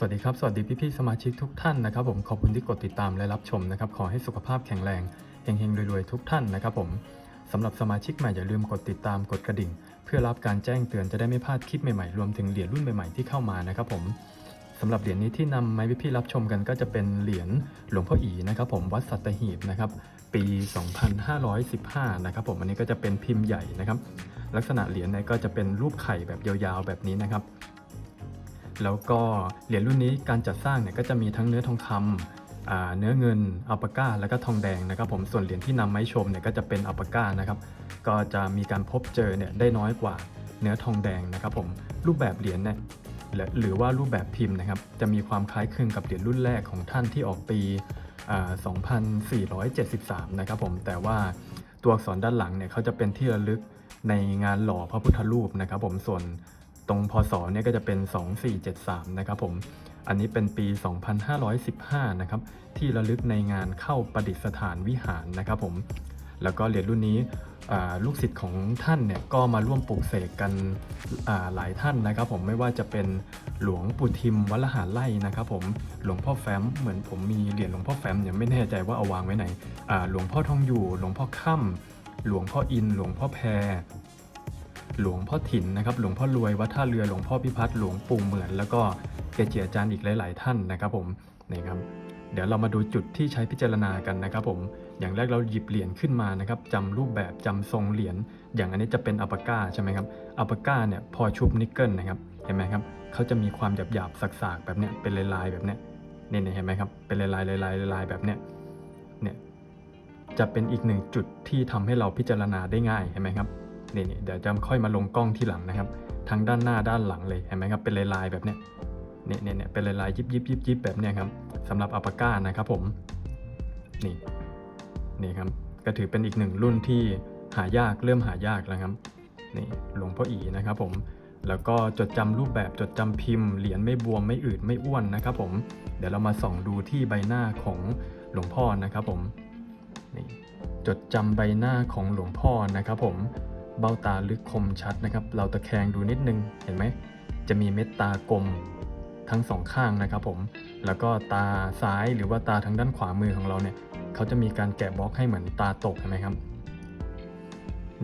สวัสดีครับ สวัสดีพี่ๆสมาชิกทุกท่านนะครับผมขอบคุณที่กดติดตามและรับชมนะครับขอให้สุขภาพแข็งแรงเฮงๆรวยๆทุกท่านนะครับผมสำหรับสมาชิกใหม่อย่าลืมกดติดตามกดกระดิ่ง เพื่อรับการแจ้งเตือนจะได้ไม่พลาดคลิปใหม่ๆรวมถึงเหรียญรุ่นใหม่ๆที่เข้ามานะครับผมสำหรับเหรียญนี้ที่นำมาให้พี่ๆรับชมกันก็จะเป็นเหรียญหลวงพ่ออีนะครับผมวัดสัตหีบนะครับปี 2515นะครับผมอันนี้ก็จะเป็นพิมพ์ใหญ่นะครับลักษณะเหรียญเนี่ยก็จะเป็นรูปไข่แบบยาวๆแบบนี้นะครับ แล้วก็เหรียญรุ่นนี้การจัดสร้างเนี่ยก็จะมีทั้งเนื้อทองคำอ่าเนื้อเงินอัลปาก้าแล้วก็ทองแดงนะครับผมส่วนเหรียญที่นำมาให้ชมเนี่ยก็จะเป็นอัลปาก้านะครับก็จะมีการพบเจอเนี่ยได้น้อยกว่าเนื้อทองแดงนะครับผมรูปแบบเหรียญเนี่ยหรือว่ารูปแบบพิมพ์นะครับจะมีความคล้ายคลึงกับเหรียญรุ่นแรกของท่านที่ออกปีอ่า2473 นะครับผมแต่ว่าตัวอักษรด้านหลังเนี่ยเขาจะเป็นที่ระลึกในงานหล่อพระพุทธรูปนะครับผมส่วน ตรงพศเนี่ยก็จะเป็น 2473 นะครับผมอันนี้เป็นปี 2515 นะครับ ที่ระลึกในงานเข้าประดิษฐานวิหารนะครับผม แล้วก็เหรียญรุ่นนี้ลูกศิษย์ของท่านเนี่ยก็มาร่วมปลูกเสกกันหลายท่านนะครับ ผมไม่ว่าจะเป็นหลวงปู่ทิมวัลหาไล่นะครับ ผมหลวงพ่อแฟ้มเหมือนผมมีเหรียญหลวงพ่อแฟ้มเนี่ยไม่แน่ใจว่าเอาวางไว้ไหนหลวงพ่อทองอยู่ หลวงพ่อค่ำหลวงพ่ออิน หลวงพ่อแพร หลวงพ่อถิ่นนะครับ หลวงพ่อรวยวัดท่าเรือหลวงพ่อพิพัฒน์หลวงปู่เหมือน แล้วก็เกจิอาจารย์อีกหลาย ๆ ท่านนะครับผมนี่ครับเดี๋ยวเรามาดูจุดที่ใช้พิจารณากันนะครับผม อย่างแรกเราหยิบเหรียญขึ้นมานะครับจำรูปแบบจำทรงเหรียญ อย่างอันนี้จะเป็นอัปก้าใช่ไหมครับ อัปก้าเนี่ยพอชุบนิกเกิลนะครับ เห็นไหมครับ เขาจะมีความหยาบๆสักๆแบบเนี้ย เป็นลายๆแบบเนี้ยเนี่ยเห็นไหมครับ เป็นลายๆลายๆลายๆแบบเนี้ย เนี่ย จะเป็นอีกหนึ่งจุดที่ทำให้เราพิจารณาได้ง่าย เห็นไหมครับ นี่เดี๋ยวจะค่อยมาลงกล้องที่หลังนะครับ ทั้งด้านหน้าด้านหลังเลยเห็นไหมครับเป็นลายๆแบบเนี้ยเนี่ยเนี่ยเนี่ยเป็นลายๆยิบยิบยิบยิบแบบเนี้ยครับสำหรับอัปาก้านะครับผมนี่นี่ครับก็ถือเป็นอีกหนึ่งรุ่นที่หายากเริ่มหายากแล้วครับนี่หลวงพ่ออีนะครับผมแล้วก็จดจำรูปแบบจดจำพิมพ์เหรียญไม่บวมไม่อืดไม่อ้วนนะครับผมเดี๋ยวเรามาส่องดูที่ใบหน้าของหลวงพ่อนะครับผมนี่จดจำใบหน้าของหลวงพ่อนะครับผม เบ้าตาลึกคมชัดนะครับ เราตะแคงดูนิดนึงเห็นไหม จะมีเม็ดตากลมทั้งสองข้างนะครับผม แล้วก็ตาซ้ายหรือว่าตาทางด้านขวามือของเราเนี่ย เขาจะมีการแกะบล็อกให้เหมือนตาตกเห็นไหมครับ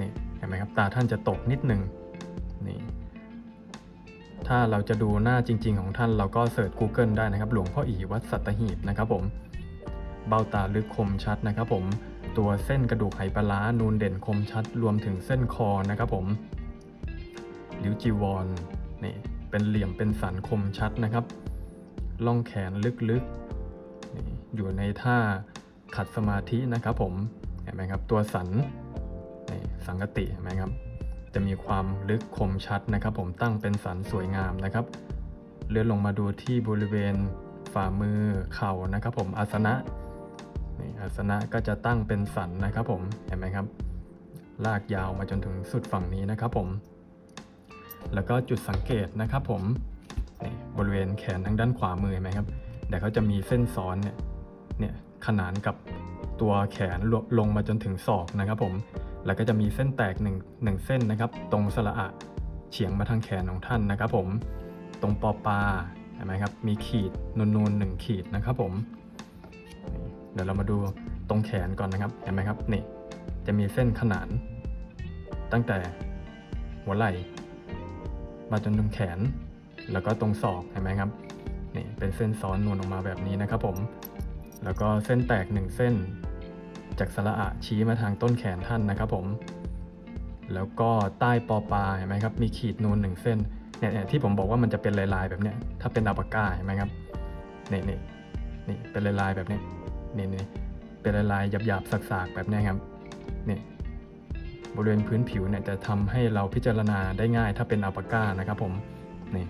นี่เห็นไหมครับ ตาท่านจะตกนิดนึง นี่ ถ้าเราจะดูหน้าจริง ๆ ของท่านเราก็เสิร์ช Google ได้นะครับ หลวงพ่ออีวัดสัตหีบนะครับผม เบ้าตาลึกคมชัดนะครับผม ตัวเส้นกระดูกไหปลาร้านูนเด่นคมชัดรวมถึงเส้นคอนะครับผมริ้วจีวรนี่เป็นเหลี่ยมเป็นสันคมชัดนะครับล่องแขนลึกๆนี่อยู่ในท่าขัดสมาธินะครับผมเห็นไหมครับตัวสันนี่สังกติเห็นไหมครับ จะมีความลึกคมชัดนะครับ ผมตั้งเป็นสันสวยงามนะครับเลื่อนลงมาดูที่บริเวณฝ่ามือเข่านะครับ ผมอาสนะ นี่อาสนะก็จะตั้งเป็นสันนะครับผมเห็นไหมครับ ลากยาวมาจนถึงสุดฝั่งนี้นะครับผม แล้วก็จุดสังเกตนะครับผมนี่บริเวณแขนทางด้านขวามือเห็นไหมครับเดี๋ยวเขาจะมีเส้นซ้อนเนี่ยเนี่ยขนานกับตัวแขนลงลงมาจนถึงศอกนะครับผม แล้วก็จะมีเส้นแตกหนึ่งหนึ่งเส้นนะครับ ตรงสระอะเฉียงมาทางแขนของท่านนะครับผม ตรงปอปลาเห็นไหมครับ มีขีดนูนๆหนึ่งขีดนะครับผม เดี๋ยวเรามาดูตรงแขนก่อนนะครับ เห็นไหมครับ นี่ จะมีเส้นขนาน ตั้งแต่หัวไหล่ มาจนถึงแขน แล้วก็ตรงศอก เห็นไหมครับ นี่เป็นเส้นซ้อนนวลออกมาแบบนี้นะครับผม แล้วก็เส้นแตกหนึ่งเส้น จากสระอะชี้มาทางต้นแขนท่านนะครับผม แล้วก็ใต้ปอปลา เห็นไหมครับ มีขีดนูนหนึ่งเส้นเนี่ยเนี่ยที่ผมบอกว่ามันจะเป็นลายๆแบบเนี้ย ถ้าเป็นอัลปาก้าเห็นไหมครับ นี่นี่นี่เป็นลายๆแบบนี้ นี่นี่เป็นลายๆหยาบๆสักๆ แบบนี้ครับนี่บริเวณพื้นผิวเนี่ยจะทำให้เราพิจารณาได้ง่ายถ้าเป็นอัลปาก้านะครับผมนี่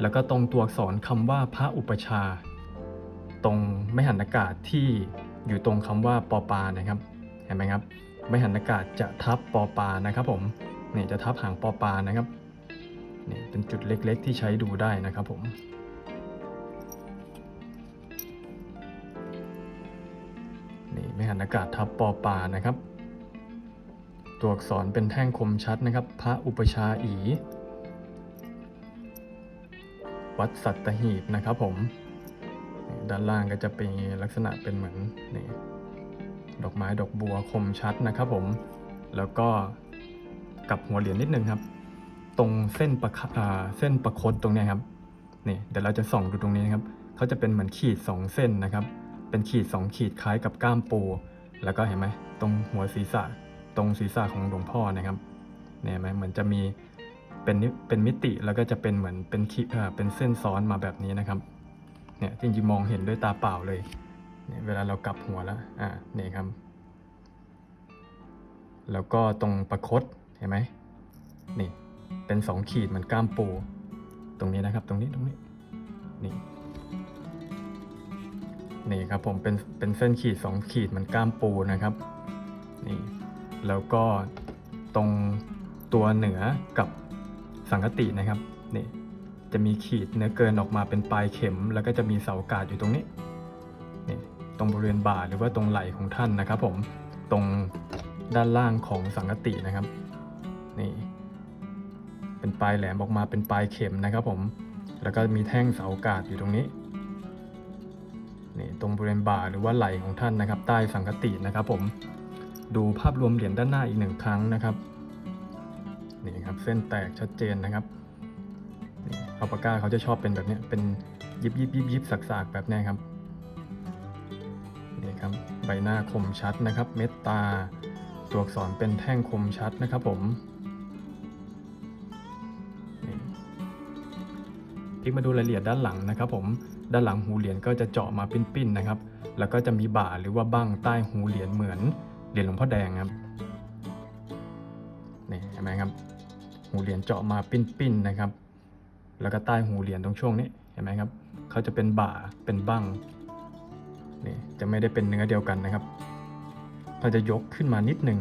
แล้วก็ตรงตัวอักษรคำว่าพระอุปชา ตรงไม่หันอากาศที่อยู่ตรงคำว่าปอปานะครับเห็นไหมครับไม่หันอากาศจะทับปอปานะครับผมนี่จะทับหางปอปานะครับนี่เป็นจุดเล็กๆ ที่ใช้ดูได้นะครับผม นี่ไม่หันอากาศทับปอปานะครับ ตัวอักษรเป็นแท่งคมชัดนะครับ พระอุปชาอี วัดสัตหีบนะครับผม ด้านล่างก็จะเป็นลักษณะเป็นเหมือนนี่ดอกไม้ดอกบัวคมชัดนะครับผม แล้วก็กับหัวเหรียญนิดนึงครับ ตรงเส้นประคเส้นประคตตรงนี้ครับ นี่เดี๋ยวเราจะส่องดูตรงนี้นะครับ เขาจะเป็นเหมือนขีดสองเส้นนะครับ เป็นขีดสองขีดคล้ายกับก้ามปู แล้วก็เห็นไหมตรงหัวศีรษะ ตรงศีรษะของหลวงพ่อนะครับเนี่ยไหมเหมือนจะมีเป็นนิเป็นมิติแล้วก็จะเป็นเหมือนเป็นขีดเออเป็นเส้นซ้อนมาแบบนี้นะครับเนี่ยจริงๆมองเห็นด้วยตาเปล่าเลยเนี่ยเวลาเรากลับหัวแล้วอ่าเนี่ยครับ แล้วก็ตรงประคตเห็นไหมนี่เป็นสองขีดเหมือนก้ามปู ตรงนี้นะครับ ตรงนี้ตรงนี้นี่ นี่ครับผมเป็นเป็นเส้นขีดสองขีดเหมือนก้ามปูนะครับนี่แล้วก็ตรงตัวเหนือกับสังกตินะครับนี่จะมีขีดเนื้อเกินออกมาเป็นปลายเข็ม แล้วก็จะมีเสากาดอยู่ตรงนี้นี่ตรงบริเวณบ่าหรือว่าตรงไหล่ของท่านนะครับ ผมตรงด้านล่างของสังกตินะครับนี่เป็นปลายแหลมออกมาเป็นปลายเข็มนะครับ ผมแล้วก็มีแท่งเสากาดอยู่ตรงนี้ นี่ตรงบริเวณบ่าหรือว่าไหล่ของท่านนะครับ ใต้สังกตินะครับ ผมดูภาพรวมเหรียญด้านหน้าอีกหนึ่งครั้งนะครับนี่ครับเส้นแตกชัดเจนนะครับอัลปาก้าเขาจะชอบเป็นแบบนี้เป็นยิบยิบยิบยิบสักสากๆแบบนี้ครับนี่ครับใบหน้าคมชัดนะครับ เม็ดตา ตัวอักษรเป็นแท่งคมชัดนะครับผมนี่พลิกมาดูรายละเอียดด้านหลังนะครับผม ด้านหลังหูเหรียญก็จะเจาะมาปิ้นๆนะครับ แล้วก็จะมีบ่าหรือว่าบั้งใต้หูเหรียญเหมือนเหรียญหลวงพ่อแดงครับนี่เห็นไหมครับ หูเหรียญเจาะมาปิ้นๆนะครับ แล้วก็ใต้หูเหรียญตรงช่วงนี้เห็นไหมครับเขาจะเป็นบ่าเป็นบั้งนี่จะไม่ได้เป็นเนื้อเดียวกันนะครับเขาจะยกขึ้นมานิดหนึ่ง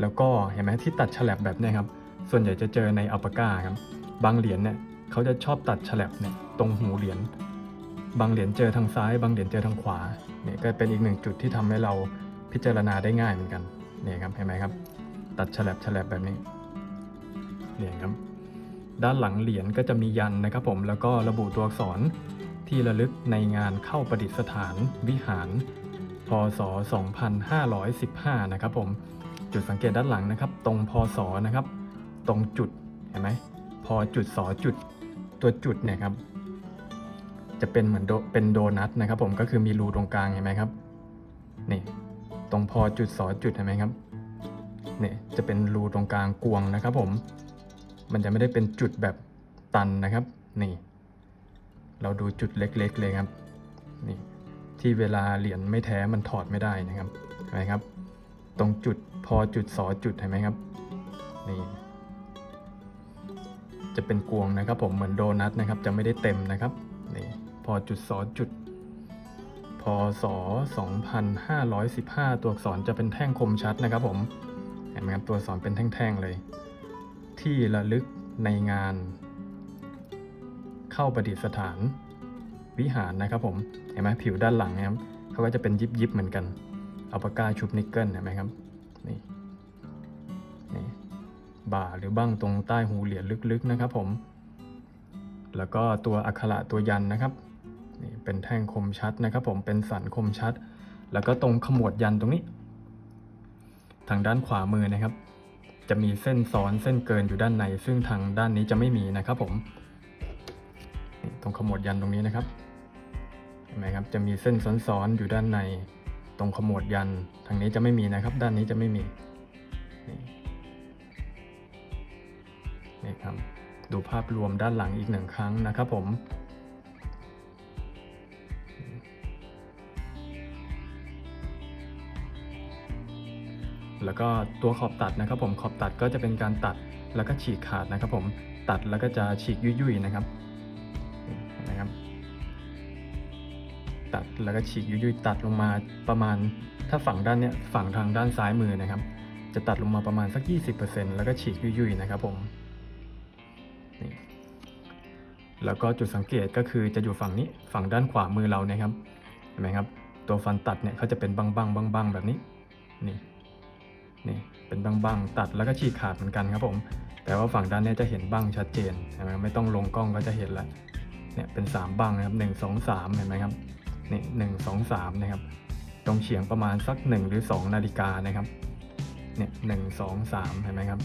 แล้วก็เห็นไหมที่ตัดฉลับแบบนี้ครับ ส่วนใหญ่จะเจอในอัลปาก้าครับ บางเหรียญเนี่ยเขาจะชอบตัดฉลับเนี่ยตรงหูเหรียญ บางเหรียญเจอทางซ้าย บางเหรียญเจอทางขวาเนี่ยก็เป็นอีกหนึ่งจุดที่ทำให้เราพิจารณาได้ง่ายเหมือนกันเนี่ยครับเห็นไหมครับ ตัดฉลับฉลับแบบนี้เนี่ยครับ ด้านหลังเหรียญก็จะมียันนะครับผมแล้วก็ระบุตัวอักษรที่ระลึกในงานเข้าประดิษฐานวิหาร พศ 2515 นะครับผม จุดสังเกตด้านหลังนะครับ ตรงพศนะครับ ตรงจุดเห็นไหมพอจุดสอจุดตัวจุดเนี่ยครับ จะเป็นเหมือนเป็นโดนัทนะครับ ผมก็คือมีรูตรงกลางเห็นไหมครับนี่ตรงพอจุดสอจุดเห็นไหมครับนี่จะเป็นรูตรงกลางกวงนะครับ ผม มันจะไม่ได้เป็นจุดแบบตันนะครับ นี่ เราดูจุดเล็ก ๆ เลยครับ นี่ ที่เวลาเหรียญไม่แท้มันถอดไม่ได้นะครับเห็นไหมครับ ตรงจุดพอจุดสอจุดเห็นไหมครับ นี่ จะเป็นกวงนะครับ ผมเหมือนโดนัทนะครับ จะไม่ได้เต็มนะครับ พอจุดสอจุดพศ2515 ตัวอักษรจะเป็นแท่งคมชัดนะครับผมเห็นไหมครับตัวอักษรเป็นแท่งๆเลย ที่ระลึกในงาน เข้าประดิษฐานวิหารนะครับผมเห็นไหมผิวด้านหลังนะครับเขาก็จะเป็นยิบๆเหมือนกันเอาปากกาชุบนิกเกิลเห็นไหมครับนี่นี่บ่าหรือบ้างตรงใต้หูเหรียญลึกๆนะครับผม แล้วก็ตัวอักขระตัวยันนะครับ นี่เป็นแท่งคมชัดนะครับผมเป็นสันคมชัด แล้วก็ตรงขมวดยันตรงนี้ ทางด้านขวามือนะครับ จะมีเส้นซ้อนเส้นเกินอยู่ด้านใน ซึ่งทางด้านนี้จะไม่มีนะครับผมตรงขมวดยันตรงนี้นะครับเห็นไหมครับจะมีเส้นซ้อนๆอยู่ด้านใน ตรงขมวดยันทางนี้จะไม่มีนะครับ ด้านนี้จะไม่มีนี่ครับดูภาพรวมด้านหลังอีกหนึ่งครั้งนะครับผม แล้วก็ตัวขอบตัดนะครับผมขอบตัดก็จะเป็นการตัดแล้วก็ฉีกขาดนะครับผมตัดแล้วก็จะฉีกยุ่ยๆนะครับนไหมครับ ตัดแล้วก็ฉีกยุ่ยๆตัดลงมาประมาณถ้าฝั่งด้านเนี้ยฝั่งทางด้านซ้ายมือนะครับ จะตัดลงมาประมาณสัก 20%แล้วก็ฉีกยุ่ยๆนะครับผมนี่แล้วก็จุดสังเกตก็คือจะอยู่ฝั่งนี้ฝั่งด้านขวามือเรานะครับเห็นไหมครับ ตัวฟันตัดเนี่ยเขาจะเป็นบางๆบางๆแบบนี้นี่ นี่เป็นบ้างๆตัดแล้วก็ฉีกขาดเหมือนกันครับผม แต่ว่าฝั่งด้านนี้จะเห็นบ้างชัดเจนใช่ไหมไม่ต้องลงกล้องก็จะเห็นแล้วเนี่ยเป็น 3บังนะครับ 1 2 3 เห็นไหมครับนี่หนึ่งสองสามนะครับ ตรงเฉียงประมาณสัก 1 หรือ 2 นาฬิกานะครับเนี่ยหนึ่งสองสามเห็นไหมครับ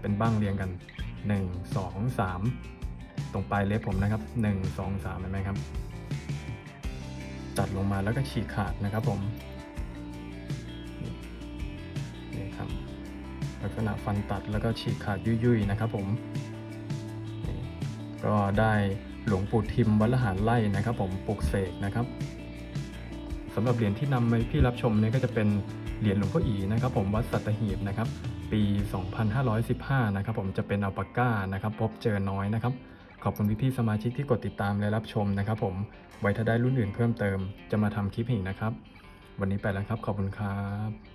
เป็นบั้งเรียงกัน 1 2 3 ตรงปลายเล็บผมนะครับ 1 2 3เห็นไหมครับตัดลงมาแล้วก็ฉีกขาดนะครับผม ลักษณะฟันตัดแล้วก็ฉีกขาดยุ่ยๆนะครับผมก็ได้หลวงปู่ทิมวัดละหารไล่นะครับ ผมปลุกเสกนะครับสำหรับเหรียญที่นำมาพี่รับชมเนี่ยก็จะเป็นเหรียญหลวงพ่ออีนะครับ ผมวัดสัตหีบนะครับ ปี 2515 นะครับ ผมจะเป็นอัลปาก้านะครับ พบเจอน้อยนะครับ ขอบคุณพี่ๆสมาชิกที่กดติดตามและรับชมนะครับ ผมไว้ถ้าได้รุ่นอื่นเพิ่มเติมจะมาทำคลิปอีกนะครับ วันนี้ไปแล้วครับ ขอบคุณครับ